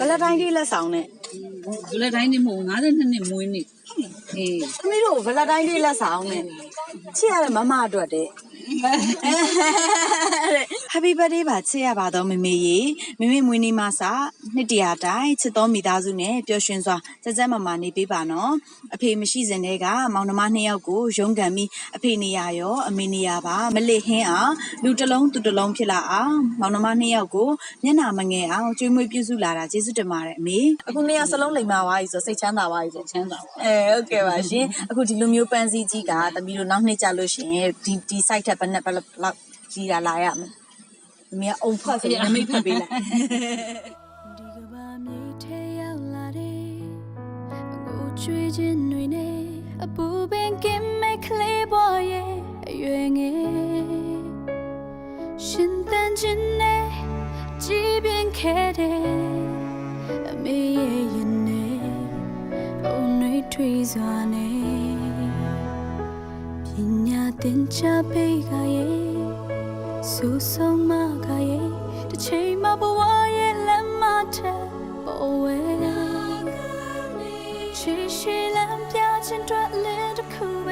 ဘလက်တိုင်းလေးလက်ဆောင်နဲ့ဘလက်တိုင်းနေမဟုတ်52နှစ်မွေးနေ့အေးသမီးတို့ဘလက်တိုင်းလေးလက်ဆောင်နဲ့ချစ်ရတဲ့မမအတွက်တဲ့ Happy birthday ပါချစ်ရပါတော့မမေရေမမေမွေးနေ့မှာစနှစ်တရာတိုင်းချစ်တော်မိသားစုနဲ့ပျော်ရွှင်စွာစက်စက်မမနေပေးပါနော်အဖေမရှိစဉ်တည်းကမောင်နှမနှစ်ယောက်ကိုရုန်းကန်ပြီးအဖေနေရရောအမေနေရပါမလစ်ဟင်းအောင်လူတစ်လုံးသူတစ်လုံးဖြစ်လာအောင်မောင်နှမနှစ်ယောက်ကိုမျက်နှာမငယ်အောင်ကျွေးမွေးပြုစုလာတာကျေးဇူးတင်ပါတယ်အမေအခုနှစ်ယောက်စလုံးလိမ်မာသွားပြီဆိုစိတ်ချမ်းသာသွားပြီဆိုချမ်းသာပါအဲဟုတ်ကဲ့ပါရှင်အခုဒီလိုမျိုးပန်းစည်းကြီးကသမီးတို့နောက်နှစ်ကြလို့ရှိရင်ဒီဒီ site ထက်ဘယ်နဲ့ဘယ်လောက်ကြီးတာလာရမလဲအမေကအုံဖတ်ဆိုရင်အမိတ်ဖတ်ပေးလိုက်ဒီကဘာမြေထဲရောက်လာတယ်ကိုချွေးခြင်းတွေနဲ့အပူပင်ကင်းမဲ့ကလေးပေါ်ရဲ့အရွယ်ငယ်ရှင်တန်ခြင်းနဲ့ကြည်ပြင်းခဲ့တဲ့အမေရဲ့ရင်နဲ့အုံနှွေးထွေးစွာနဲ့ပ ညာသင်ချပေးကရဲ့ဆူဆုံးမကရဲ့တစ်ချိန်မှဘဝရဲ့လမ်းမထက်ပေါ်ဝဲချီရှိလမ်းပြခြင်းတွေ့လည်းတစ်ခုပဲ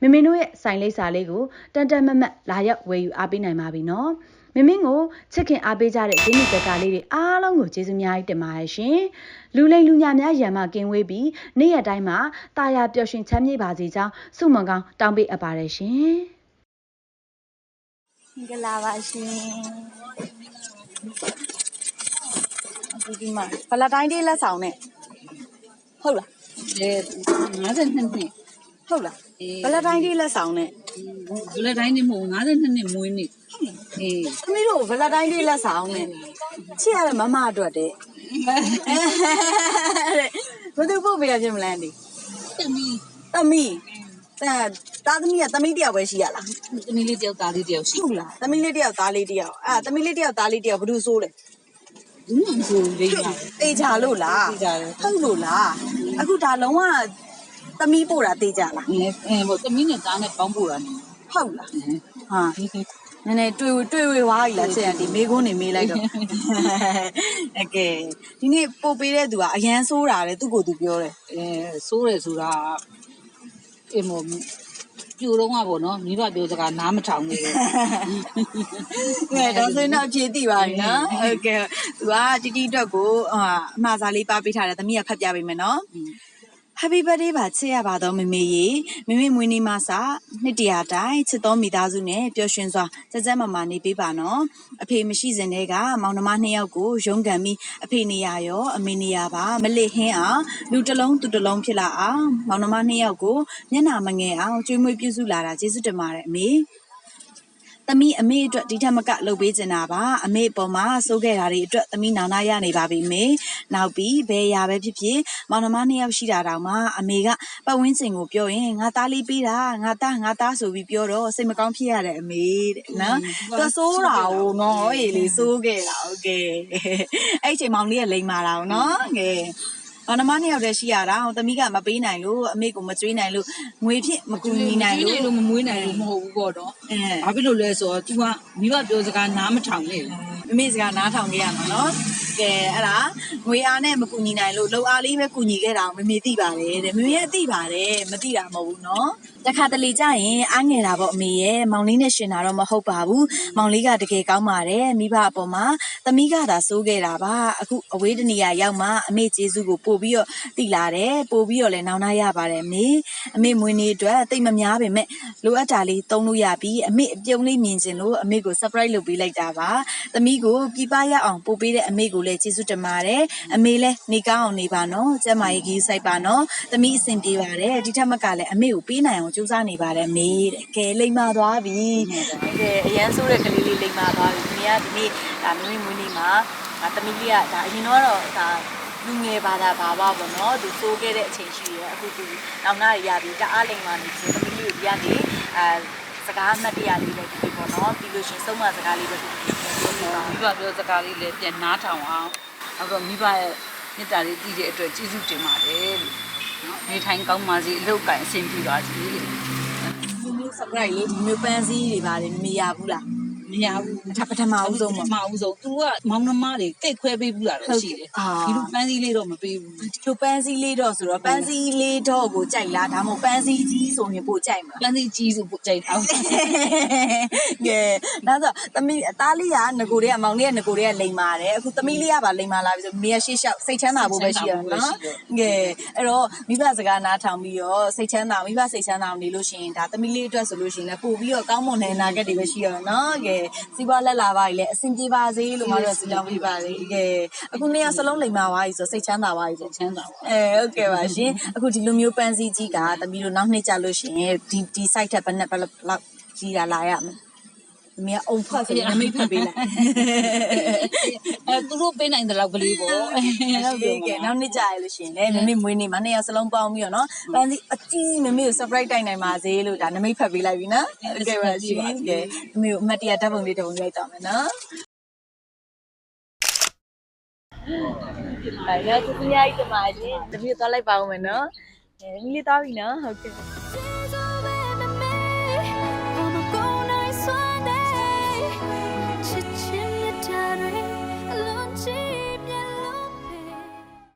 မမင်းတို့ရဲ့ site လိပ်စာလေးကိုတန်တန်မတ်မတ်လာရောက်ဝယ်ယူအားပေးနိုင်ပါပြီနော်မမင်းကိုချစ်ခင်အားပေးကြတဲ့ဂျင်းနီဘက်ကလေးတွေအားလုံးကိုကျေးဇူးများကြီးတင်ပါတယ်ရှင်လူလိမ်လူညာများရံမကင်းဝေးပြီးနေ့ရက်တိုင်းမှာတာယာပျော်ရွှင်ချမ်းမြေ့ပါစေကြောင်းဆုမွန်ကောင်းတောင်းပေးအပ်ပါတယ်ရှင်မင်္ဂလာပါရှင်အခုဒီမှာဘလက်တိုင်းလေးလက်ဆောင်နဲ့ဟုတ်လားအဲ52နှစ် ဟုတ်လားအေးဘလက်တိုင်းလေးလက်ဆောင်နဲ့ဘလက်တိုင်းနေမဟုတ်52နှစ်မွေးနေ့အေးသမီးတို့ဘလက်တိုင်းလေးလက်ဆောင်နဲ့ချစ်ရတဲ့မမအတွက်တဲ့ဘယ်သူပို့ပေးရခြင်းမလဲဒီတမီသမီးအဲသားသမီးကသမီးတယောက်ပဲရှိရလားတမီလေးတယောက်သားလေးတယောက်ရှိဟုတ်လားသမီးလေးတယောက်သားလေးတယောက်အဲသမီးလေးတယောက်သားလေးတယောက်ဘယ်သူဆိုးလဲဘူးမဆိုလေးပါတေချာလို့လားတေချာတယ်ဟုတ်လို့လားအခုဒါလုံးဝ သမီးပို့တာတေချာလားအဲအဲဟိုတမီနဲ့သားနဲ့ပေါင်းပို့တာနေဟုတ်လားဟာနည်းနည်းတွေ့တွေ့ဝေဝါးကြီးလားချက်ရဒီမေခွန်းနေမေးလိုက်တော့အကဲဒီနေ့ပို့ပေးတဲ့သူကအရန်ဆိုးတာလေသူ့ကိုယ်သူပြောတယ်အဲစိုးတယ်ဆိုတာအေးမောပြိုတော့ကပေါ့နော်မိဘပြောစကားနားမထောင်နေတယ်ကဲဒါဆိုရင်တော့အခြေသိပါပြီနော်ဟုတ်ကဲ့သူကတီတီအတွက်ကိုဟာအမှားစားလေးပါပေးထားတယ်သမီးကဖတ်ပြပေးမယ်နော် Happy birthday ပါချစ်ရပါတော့မမေရေမမေမွေးနေ့မှာစနှစ်တရာတိုင်းချစ်တော်မိသားစုနဲ့ပျော်ရွှင်စွာစက်စက်မမနေပေးပါနော်အဖေမရှိစဉ်တည်းကမောင်နှမနှစ်ယောက်ကိုရုန်းကန်ပြီးအဖေနေရရောအမေနေရပါမလစ်ဟင်းအောင်လူတစ်လုံးသူတစ်လုံးဖြစ်လာအောင်မောင်နှမနှစ်ယောက်ကိုမျက်နှာမငယ်အောင်ကျွေးမွေးပြုစုလာတာကျေးဇူးတင်ပါတယ်အမေ သမီးအမေအတွက်ဒီထက်မကလုပ်ပေးချင်တာပါအမေအပေါ်မှာစိုးခဲ့တာတွေအတွက်သမီးနောင်နာရနေပါပြီမေနောက်ပြီးဘယ်ရာပဲဖြစ်ဖြစ်မောင်နှမနှစ်ယောက်ရှိတာတောင်မှအမေကပတ်ဝန်းကျင်ကိုပြောရင်ငါသားလေးပေးတာငါသားငါသားဆိုပြီးပြောတော့စိတ်မကောင်းဖြစ်ရတယ်အမေတဲ့နော်သူစိုးတာ哦နော်အေးလေစိုးခဲ့တာโอเคအဲ့အချိန်မောင်လေးကလိန်မာတာ哦နော်ငယ်ဘာ နမနှစ်ယောက်တည်းရှိရတာဟိုသမီးကမပေးနိုင်လို့အမေကမကျွေးနိုင်လို့ငွေဖြင့်မကူညီနိုင်လို့လို့မမွေးနိုင်လို့မဟုတ်ဘူးပေါ့နော်အဲဘာဖြစ်လို့လဲဆိုတော့ तू ကမိဘပြောစကားနားမထောင်နဲ့မမေစကားနားထောင်ခဲ့ရမှာနော် ကဲအဲ့ဒါငွေအားနဲ့မကူညီနိုင်လို့လှုပ်အားလေးပဲကူညီခဲ့တာကိုမမေသိပါတယ်တဲ့မမေရဲ့သိပါတယ်မသိတာမဟုတ်ဘူးနော်တခါတလေကြာရင်အားငယ်တာပေါ့အမေရဲ့မောင်လေးနဲ့ရှင်တာတော့မဟုတ်ပါဘူးမောင်လေးကတကယ်ကောင်းပါတယ်မိဘအပေါ်မှာသမီးကသာစိုးခဲ့တာပါအခုအဝေးတနေရာရောက်မှအမေကျေးဇူးကိုပို့ပြီးတော့သိလာတယ်ပို့ပြီးတော့လည်းနောင်နာရပါတယ်အမေအမေမွေးနေ့အတွက်တိတ်မများပေမဲ့လိုအပ်တာလေးသုံးလို့ရပြီးအမေအပြုံးလေးမြင်ချင်လို့အမေကို surprise လုပ်ပေးလိုက်တာပါသမီးကိုပြပရအောင်ပို့ပေးတဲ့အမေကိုလည်းကျေးဇူးတင်ပါတယ်အမေလည်းနေကောင်းအောင်နေပါနော်ကျမ်းမာရေးကြီးစိုက်ပါနော်သမီးအဆင်ပြေပါတယ်ဒီထက်မကလည်းအမေကိုပေးနိုင်အောင်ကြိုးစားနေပါတယ်အမေတဲ့ကဲလိမ္မာသွားပြီကဲအရန်ဆိုးတဲ့ကလေးလေးလိမ္မာသွားပြီမိကဒီနေ့ဒါမိမိမွေးနေ့မှာဒါသမီးလေးကဒါအရင်တော့ဒါလူငယ်ပါတာဘာပါပေါ့နော်သူစိုးခဲ့တဲ့အချိန်ရှိရအခုသူနောက်နာရရပြီတအားလိမ္မာနေပြီသမီးလေးကိုဒီကနေအဲစကားအမှတ်တရလေးလည်းဒီပေါ့နော်ပြီးလို့ရှရင်စုံမစကားလေးပဲဒီပြောပြပါ မိဘပြောစကားလေးလည်းပြန်နားထောင်အောင်အဲ့တော့မိဘရဲ့မေတ္တာလေးတည်တဲ့အတွက်ကျေးဇူးတင်ပါတယ်လို့နော်နေထိုင်ကောင်းပါစေအလုပ်ကိုင်အဆင်ပြေပါစေလို့ဒီမျိုး surprise လေးဒီမျိုးပန်းစည်းတွေပါတယ်မရဘူးလား မရဘူးပထမဦးဆုံးပေါ့မအောင်ဆုံး तू ကမောင်နှမတွေတိတ်ခွဲပေးဘူးလားတော့ရှိတယ်အာဒီလိုပန်းစည်းလေးတော့မပေးဘူးဒီလိုပန်းစည်းလေးတော့ဆိုတော့ပန်းစည်းလေးတော့ကိုကြိုက်လားဒါမှမဟုတ်ပန်းစည်းကြီးဆိုရင်ပို့ကြိုက်မှာပန်းစည်းကြီးစုပို့ကြိုက်အောင်ကဲဒါဆိုသမီးအသားလေးကငကိုတွေကမောင်လေးကငကိုတွေကလိန်မာတယ်အခုသမီးလေးကပါလိန်မာလာပြီဆိုမေကရှေ့လျှောက်စိတ်ချမ်းသာဖို့ပဲရှိရနော်ကဲအဲ့တော့မိဘစကားနားထောင်ပြီးတော့စိတ်ချမ်းသာမိဘစိတ်ချမ်းသာအောင်နေလို့ရှိရင်ဒါသမီးလေးအတွက်ဆိုလို့ရှိရင်လည်းပို့ပြီးတော့ကောင်းမွန်တဲ့အနာဂတ်တွေပဲရှိရနော်ကဲစီးပွားလက်လာပါလေအဆင်ပြေပါစေလို့ငါတို့ဆုတောင်းပေးပါလေကဲအခုနေ့ကစလုံးလိန်မာသွားပြီဆိုစိတ်ချမ်းသာသွားပြီဆိုချမ်းသာပါအဲဟုတ်ကဲ့ပါရှင်အခုဒီလိုမျိုးပန်းစည်းကြီးကတမီးတို့နောက်နှစ်ကြာလို့ရှိရင်ဒီဒီ site ထက်ဘယ်နဲ့ဘယ်လောက်ကြီးတာလာရမလဲ အမေကအုံဖတ်ဆိုရင်နမိတ်ဖတ်ပေးလိုက်အဲသူတို့ပေးနိုင်တဲ့လောက်ကလေးပေါ့ဟုတ်ကဲ့ကဲနောက်နှစ်ကြာရလို့ရှိရင်လေမမေမွေးနေမှာနှစ်ယောက်စလုံးပေါင်းပြီးတော့နော်ပန်းစည်းအကြီးမမေကို surprise တိုက်နိုင်ပါစေလို့ဒါနမိတ်ဖတ်ပေးလိုက်ပြီနော်ဟုတ်ကဲ့ပါရှင်ကဲမမေကိုအမတ်တရဓာတ်ပုံလေးတစ်ပုံရိုက်တော့မယ်နော်ဘာလဲသူများကြီးတမရှင်တပည့်သွားလိုက်ပါဦးမယ်နော်အဲမိလေးသွားပြီနော်ဟုတ်ကဲ့